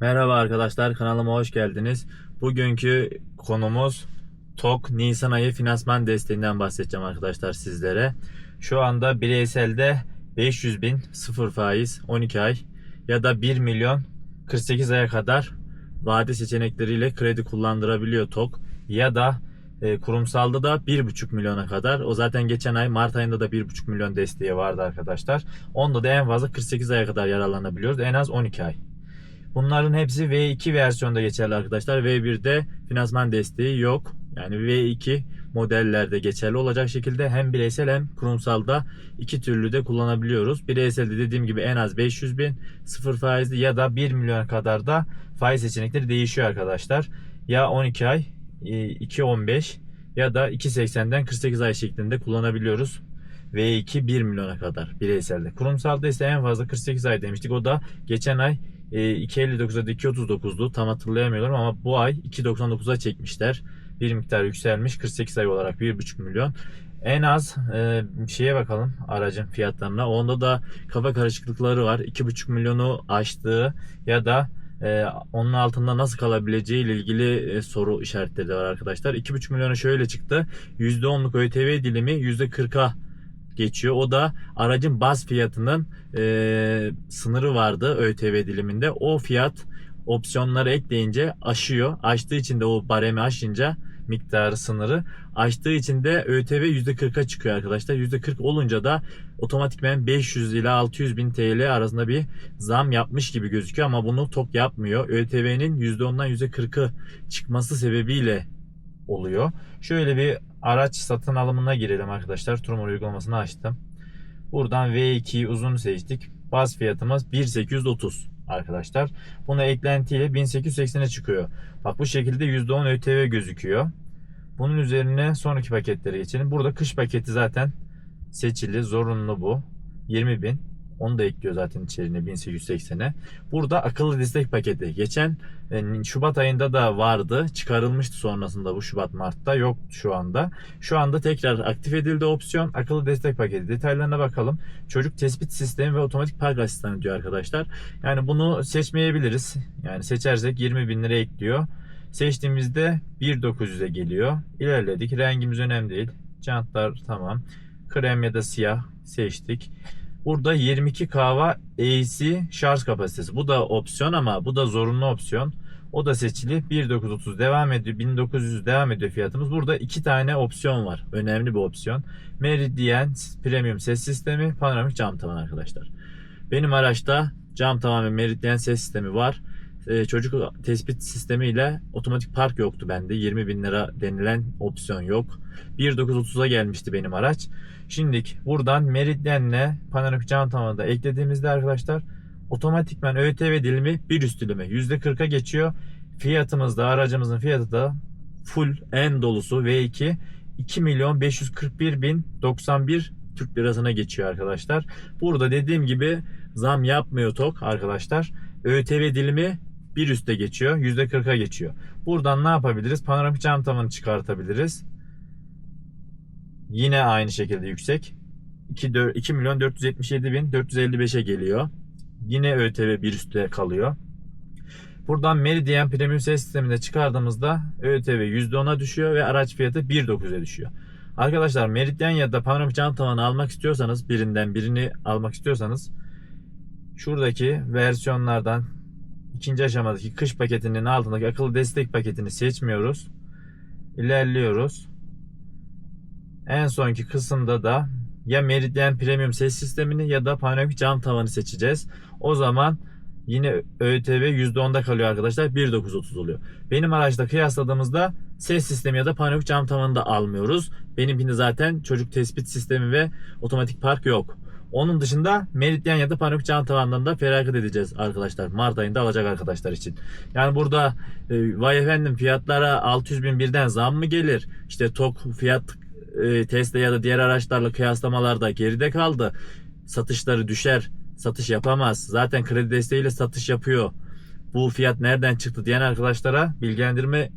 Merhaba arkadaşlar kanalıma hoş geldiniz. Bugünkü konumuz TOK Nisan ayı finansman desteğinden bahsedeceğim arkadaşlar sizlere. Şu anda bireyselde 500 bin sıfır faiz 12 ay ya da 1 milyon 48 aya kadar vade seçenekleriyle kredi kullandırabiliyor TOK ya da e, kurumsalda da 1,5 milyona kadar. O zaten geçen ay Mart ayında da 1,5 milyon desteği vardı arkadaşlar. Onda da en fazla 48 aya kadar yararlanabiliyoruz. En az 12 ay. Bunların hepsi V2 versiyonda geçerli arkadaşlar. V1'de finansman desteği yok. Yani V2 modellerde geçerli olacak şekilde hem bireysel hem kurumsalda iki türlü de kullanabiliyoruz. Bireyselde dediğim gibi en az 500 bin sıfır faizli ya da 1 milyon kadar da faiz seçenekleri değişiyor arkadaşlar. Ya 12 ay, 2.15 ya da 2.80'den 48 ay şeklinde kullanabiliyoruz. V2 1 milyona kadar bireyselde. Kurumsalda ise en fazla 48 ay demiştik. O da geçen ay e, 2.59'da da 2.39'du. Tam hatırlayamıyorum ama bu ay 2.99'a çekmişler. Bir miktar yükselmiş 48 ay olarak 1.5 milyon. En az e, şeye bakalım aracın fiyatlarına. Onda da kafa karışıklıkları var. 2.5 milyonu aştığı ya da e, onun altında nasıl kalabileceği ile ilgili e, soru işaretleri var arkadaşlar. 2.5 milyona şöyle çıktı. %10'luk ÖTV dilimi %40'a geçiyor. O da aracın baz fiyatının e, sınırı vardı ÖTV diliminde. O fiyat opsiyonları ekleyince aşıyor. Aştığı için de o baremi aşınca miktarı sınırı aştığı için de ÖTV %40'a çıkıyor arkadaşlar. %40 olunca da otomatikmen 500 ile 600 bin TL arasında bir zam yapmış gibi gözüküyor ama bunu TOK yapmıyor. ÖTV'nin %10'dan %40'ı çıkması sebebiyle oluyor. Şöyle bir araç satın alımına girelim arkadaşlar. Turmor uygulamasını açtım. Buradan V2'yi uzun seçtik. Baz fiyatımız 1830 arkadaşlar. Buna eklentiyle 1880'e çıkıyor. Bak bu şekilde %10 ÖTV gözüküyor. Bunun üzerine sonraki paketlere geçelim. Burada kış paketi zaten seçili. Zorunlu bu. 20.000. Onu da ekliyor zaten içeriğine 1880'e. Burada akıllı destek paketi. Geçen e, Şubat ayında da vardı. Çıkarılmıştı sonrasında bu Şubat Mart'ta. Yok şu anda. Şu anda tekrar aktif edildi opsiyon. Akıllı destek paketi. Detaylarına bakalım. Çocuk tespit sistemi ve otomatik park asistanı diyor arkadaşlar. Yani bunu seçmeyebiliriz. Yani seçersek 20 bin lira ekliyor. Seçtiğimizde 1.900'e geliyor. İlerledik. Rengimiz önemli değil. Jantlar tamam. Krem ya da siyah seçtik. Burada 22 kahva AC şarj kapasitesi. Bu da opsiyon ama bu da zorunlu opsiyon. O da seçili. 1930 devam ediyor. 1900 devam ediyor fiyatımız. Burada iki tane opsiyon var. Önemli bir opsiyon. Meridian Premium ses sistemi, panoramik cam tavan arkadaşlar. Benim araçta cam tavan ve Meridian ses sistemi var. Ee, çocuk tespit sistemiyle otomatik park yoktu bende. 20 bin lira denilen opsiyon yok. 1930'a gelmişti benim araç. Şimdilik buradan Meridian'le panoramik cam tavanı eklediğimizde arkadaşlar otomatikman ÖTV dilimi bir üst dilimi %40'a geçiyor. Fiyatımız da aracımızın fiyatı da full en dolusu V2 2 milyon 541 bin 91 Türk lirasına geçiyor arkadaşlar. Burada dediğim gibi zam yapmıyor TOK arkadaşlar. ÖTV dilimi bir üste geçiyor. %40'a geçiyor. Buradan ne yapabiliriz? Panoramik cam tavanı çıkartabiliriz. Yine aynı şekilde yüksek. 2, 2 milyon 477 bin 455'e geliyor. Yine ÖTV bir üstte kalıyor. Buradan Meridian Premium ses sisteminde çıkardığımızda ÖTV %10'a düşüyor ve araç fiyatı 1.9'a düşüyor. Arkadaşlar Meridian ya da panoramik cam tavanı almak istiyorsanız birinden birini almak istiyorsanız şuradaki versiyonlardan ikinci aşamadaki kış paketinin altındaki akıllı destek paketini seçmiyoruz. İlerliyoruz. En sonki kısımda da ya Meridian Premium ses sistemini ya da panoramik cam tavanı seçeceğiz. O zaman yine ÖTV %10'da kalıyor arkadaşlar. 1.930 oluyor. Benim araçla kıyasladığımızda ses sistemi ya da panoramik cam tavanı da almıyoruz. Benimkinde zaten çocuk tespit sistemi ve otomatik park yok. Onun dışında Meridian ya da cam tavandan da feragat edeceğiz arkadaşlar. Mart ayında alacak arkadaşlar için. Yani burada e, vay efendim fiyatlara 600 bin birden zam mı gelir? İşte TOK fiyat e, Tesla ya da diğer araçlarla kıyaslamalarda geride kaldı. Satışları düşer. Satış yapamaz. Zaten kredi desteğiyle satış yapıyor. Bu fiyat nereden çıktı diyen arkadaşlara bilgilendirme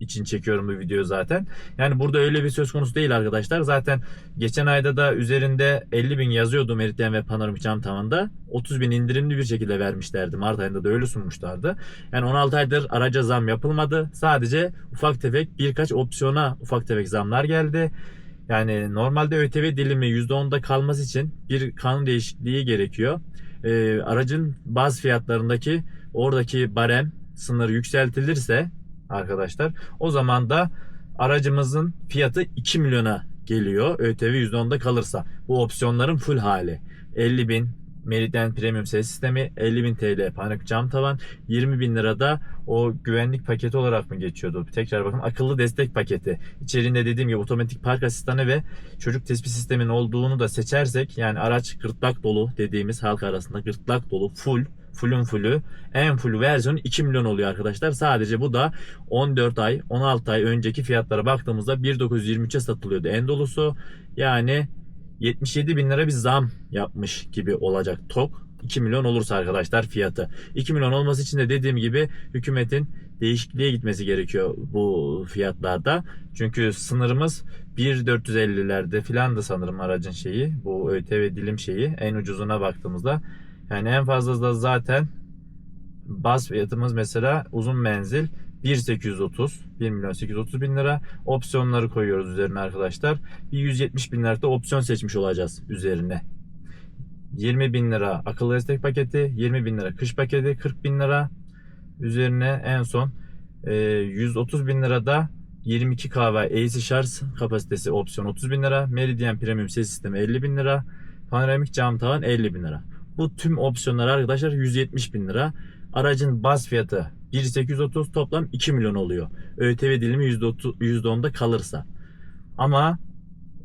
için çekiyorum bu videoyu zaten. Yani burada öyle bir söz konusu değil arkadaşlar. Zaten geçen ayda da üzerinde 50 bin yazıyordu Meridyen ve Panoramik cam tavanda. 30 bin indirimli bir şekilde vermişlerdi. Mart ayında da öyle sunmuşlardı. Yani 16 aydır araca zam yapılmadı. Sadece ufak tefek birkaç opsiyona ufak tefek zamlar geldi. Yani normalde ÖTV dilimi %10'da kalması için bir kanun değişikliği gerekiyor. Ee, aracın bazı fiyatlarındaki oradaki barem sınır yükseltilirse arkadaşlar o zaman da aracımızın fiyatı 2 milyona geliyor. ÖTV %10'da kalırsa. Bu opsiyonların full hali. 50 bin Meridian Premium ses sistemi 50 bin TL panik cam tavan 20 bin lirada o güvenlik paketi olarak mı geçiyordu? Tekrar bakın akıllı destek paketi. İçerinde dediğim gibi otomatik park asistanı ve çocuk tespit sistemin olduğunu da seçersek yani araç gırtlak dolu dediğimiz halk arasında gırtlak dolu full fullün fullü en full versiyonu 2 milyon oluyor arkadaşlar. Sadece bu da 14 ay 16 ay önceki fiyatlara baktığımızda 1.923'e satılıyordu en dolusu. Yani 77 bin lira bir zam yapmış gibi olacak TOK. 2 milyon olursa arkadaşlar fiyatı. 2 milyon olması için de dediğim gibi hükümetin değişikliğe gitmesi gerekiyor bu fiyatlarda. Çünkü sınırımız 1.450'lerde filan da sanırım aracın şeyi. Bu ÖTV dilim şeyi en ucuzuna baktığımızda. Yani en fazla da zaten baz fiyatımız mesela uzun menzil 1.830 1 milyon 830 bin lira opsiyonları koyuyoruz üzerine arkadaşlar. Bir 170 bin lira da opsiyon seçmiş olacağız üzerine. 20 bin lira akıllı destek paketi, 20 bin lira kış paketi, 40 bin lira üzerine en son e, 130 bin lira da 22 kahve AC şarj kapasitesi opsiyon 30 bin lira, Meridian Premium ses sistemi 50 bin lira, panoramik cam tavan 50 bin lira. Bu tüm opsiyonlar arkadaşlar 170 bin lira. Aracın baz fiyatı 1.830 toplam 2 milyon oluyor. ÖTV dilimi %30, %10'da kalırsa. Ama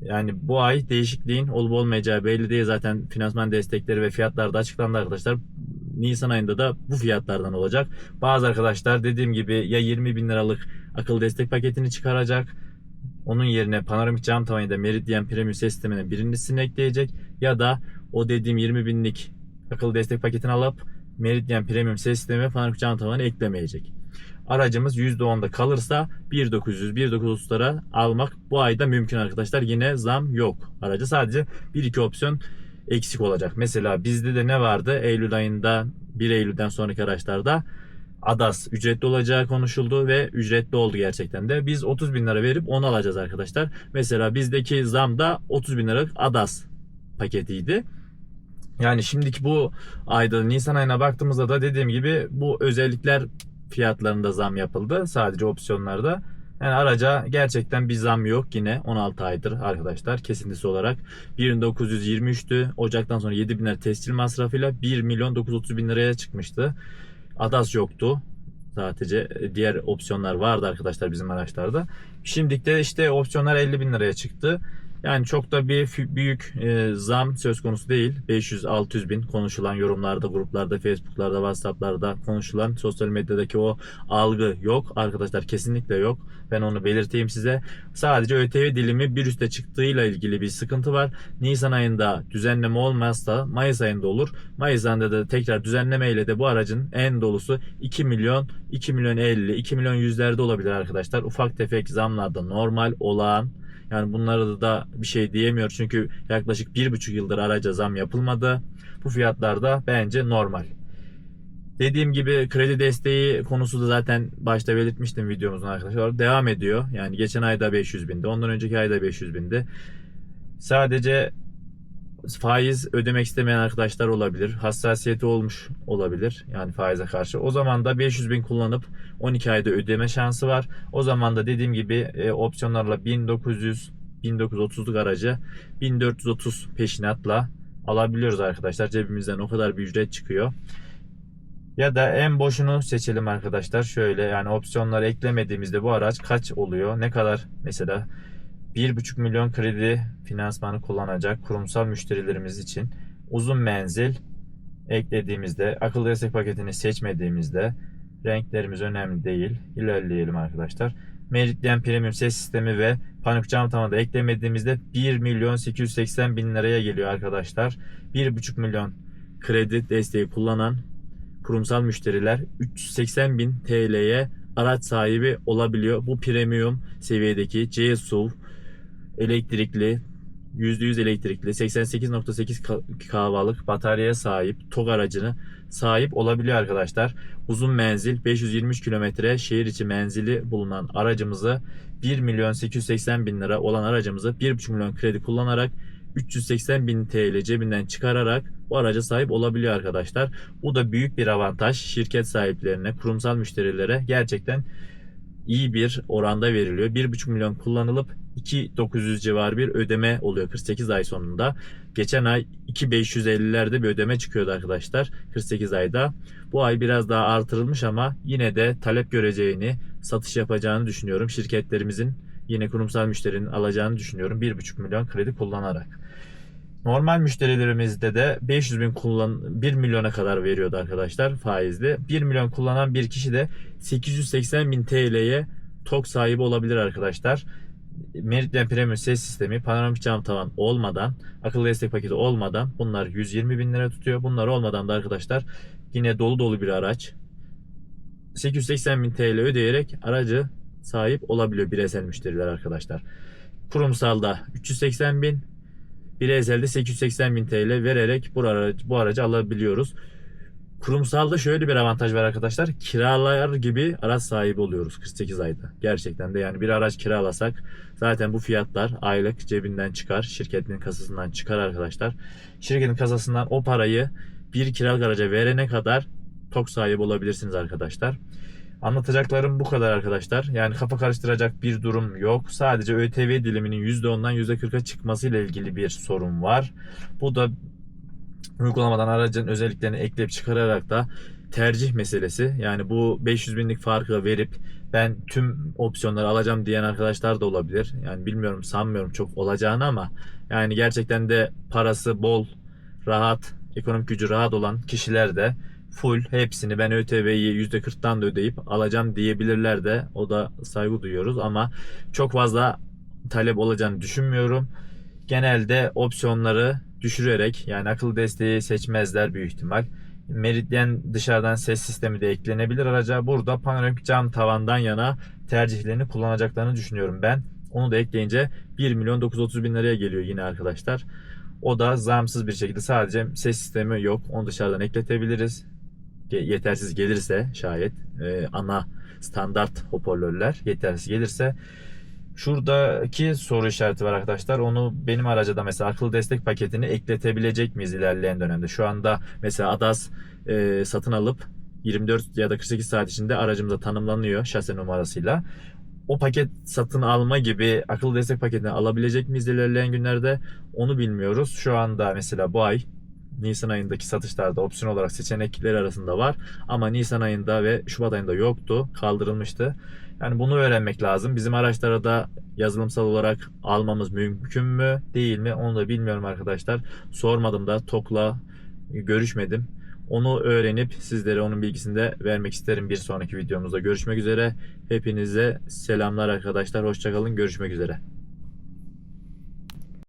yani bu ay değişikliğin olup olmayacağı belli değil. Zaten finansman destekleri ve fiyatlar da açıklandı arkadaşlar. Nisan ayında da bu fiyatlardan olacak. Bazı arkadaşlar dediğim gibi ya 20 bin liralık akıllı destek paketini çıkaracak. Onun yerine panoramik cam tavanı da Meridian Premium sisteminin birincisini ekleyecek. Ya da o dediğim 20 binlik akıllı destek paketini alıp Meridian Premium ses sistemi panoramik cam tavanı eklemeyecek. Aracımız %10'da kalırsa 1.900 1.930'lara almak bu ayda mümkün arkadaşlar. Yine zam yok. Aracı sadece 1-2 opsiyon eksik olacak. Mesela bizde de ne vardı? Eylül ayında 1 Eylül'den sonraki araçlarda ADAS ücretli olacağı konuşuldu ve ücretli oldu gerçekten de. Biz 30 bin lira verip onu alacağız arkadaşlar. Mesela bizdeki zam da 30 bin liralık ADAS paketiydi. Yani şimdiki bu ayda Nisan ayına baktığımızda da dediğim gibi bu özellikler fiyatlarında zam yapıldı. Sadece opsiyonlarda. Yani araca gerçekten bir zam yok yine 16 aydır arkadaşlar kesintisi olarak 1.923'tü. Ocaktan sonra 7 bin lira tescil masrafıyla 1 milyon 930 bin liraya çıkmıştı. ADAS yoktu. Sadece diğer opsiyonlar vardı arkadaşlar bizim araçlarda. Şimdilik de işte opsiyonlar 50 bin liraya çıktı. Yani çok da bir büyük e, zam söz konusu değil. 500-600 bin konuşulan yorumlarda, gruplarda, Facebook'larda, WhatsApp'larda konuşulan sosyal medyadaki o algı yok. Arkadaşlar kesinlikle yok. Ben onu belirteyim size. Sadece ÖTV dilimi bir üste çıktığıyla ilgili bir sıkıntı var. Nisan ayında düzenleme olmazsa Mayıs ayında olur. Mayıs ayında da tekrar düzenleme ile de bu aracın en dolusu 2 milyon, 2 milyon 50, 2 milyon yüzlerde olabilir arkadaşlar. Ufak tefek zamlarda normal olağan yani bunlara da bir şey diyemiyor çünkü yaklaşık bir buçuk yıldır araca zam yapılmadı. Bu fiyatlar da bence normal. Dediğim gibi kredi desteği konusu da zaten başta belirtmiştim videomuzun arkadaşlar. Devam ediyor. Yani geçen ayda 500 bindi. Ondan önceki ayda 500 bindi. Sadece faiz ödemek istemeyen arkadaşlar olabilir. Hassasiyeti olmuş olabilir. Yani faize karşı. O zaman da 500 bin kullanıp 12 ayda ödeme şansı var. O zaman da dediğim gibi e, opsiyonlarla 1900 1930'luk aracı 1430 peşinatla alabiliyoruz arkadaşlar. Cebimizden o kadar bir ücret çıkıyor. Ya da en boşunu seçelim arkadaşlar. Şöyle yani opsiyonları eklemediğimizde bu araç kaç oluyor? Ne kadar mesela 1,5 milyon kredi finansmanı kullanacak kurumsal müşterilerimiz için uzun menzil eklediğimizde akıllı destek paketini seçmediğimizde renklerimiz önemli değil. İlerleyelim arkadaşlar. Meridian Premium ses sistemi ve panik cam tavanı da eklemediğimizde 1 milyon 880 bin liraya geliyor arkadaşlar. 1,5 milyon kredi desteği kullanan kurumsal müşteriler 380 bin TL'ye araç sahibi olabiliyor. Bu premium seviyedeki C SUV elektrikli %100 elektrikli 88.8 kahvalık bataryaya sahip TOG aracını sahip olabiliyor arkadaşlar. Uzun menzil 523 kilometre şehir içi menzili bulunan aracımızı 1 milyon 880 bin lira olan aracımızı 1,5 milyon kredi kullanarak 380 bin TL cebinden çıkararak bu araca sahip olabiliyor arkadaşlar. Bu da büyük bir avantaj. Şirket sahiplerine, kurumsal müşterilere gerçekten iyi bir oranda veriliyor. 1,5 milyon kullanılıp 2.900 civarı bir ödeme oluyor 48 ay sonunda. Geçen ay 2.550'lerde bir ödeme çıkıyordu arkadaşlar 48 ayda. Bu ay biraz daha artırılmış ama yine de talep göreceğini, satış yapacağını düşünüyorum. Şirketlerimizin yine kurumsal müşterinin alacağını düşünüyorum 1,5 milyon kredi kullanarak. Normal müşterilerimizde de 500 bin kullan 1 milyona kadar veriyordu arkadaşlar faizli. 1 milyon kullanan bir kişi de 880 bin TL'ye TOK sahibi olabilir arkadaşlar. Meridian Premium ses sistemi, panoramik cam tavan olmadan, akıllı destek paketi olmadan bunlar 120 bin lira tutuyor. Bunlar olmadan da arkadaşlar yine dolu dolu bir araç. 880 bin TL ödeyerek aracı sahip olabiliyor bireysel müşteriler arkadaşlar. Kurumsalda 380 bin, bireyselde 880 bin TL vererek bu aracı, bu aracı alabiliyoruz. Kurumsalda şöyle bir avantaj var arkadaşlar. Kiralar gibi araç sahibi oluyoruz 48 ayda. Gerçekten de yani bir araç kiralasak zaten bu fiyatlar aylık cebinden çıkar. Şirketin kasasından çıkar arkadaşlar. Şirketin kasasından o parayı bir kiralık araca verene kadar tok sahibi olabilirsiniz arkadaşlar. Anlatacaklarım bu kadar arkadaşlar. Yani kafa karıştıracak bir durum yok. Sadece ÖTV diliminin %10'dan %40'a çıkması ile ilgili bir sorun var. Bu da uygulamadan aracın özelliklerini ekleyip çıkararak da tercih meselesi. Yani bu 500 binlik farkı verip ben tüm opsiyonları alacağım diyen arkadaşlar da olabilir. Yani bilmiyorum sanmıyorum çok olacağını ama yani gerçekten de parası bol, rahat, ekonomik gücü rahat olan kişiler de full hepsini ben ÖTV'yi %40'tan da ödeyip alacağım diyebilirler de o da saygı duyuyoruz ama çok fazla talep olacağını düşünmüyorum. Genelde opsiyonları düşürerek yani akıllı desteği seçmezler büyük ihtimal. Meridian dışarıdan ses sistemi de eklenebilir araca. Burada panoramik cam tavandan yana tercihlerini kullanacaklarını düşünüyorum ben. Onu da ekleyince 1 milyon 930 bin liraya geliyor yine arkadaşlar. O da zamsız bir şekilde sadece ses sistemi yok. Onu dışarıdan ekletebiliriz. Yetersiz gelirse şayet e, ana standart hoparlörler yetersiz gelirse Şuradaki soru işareti var arkadaşlar. Onu benim araca da mesela akıllı destek paketini ekletebilecek miyiz ilerleyen dönemde? Şu anda mesela ADAS e, satın alıp 24 ya da 48 saat içinde aracımıza tanımlanıyor şase numarasıyla. O paket satın alma gibi akıllı destek paketini alabilecek miyiz ilerleyen günlerde? Onu bilmiyoruz. Şu anda mesela bu ay Nisan ayındaki satışlarda opsiyon olarak seçenekleri arasında var. Ama Nisan ayında ve Şubat ayında yoktu. Kaldırılmıştı. Yani bunu öğrenmek lazım. Bizim araçlara da yazılımsal olarak almamız mümkün mü değil mi onu da bilmiyorum arkadaşlar. Sormadım da TOK'la görüşmedim. Onu öğrenip sizlere onun bilgisini de vermek isterim bir sonraki videomuzda. Görüşmek üzere. Hepinize selamlar arkadaşlar. Hoşçakalın. Görüşmek üzere.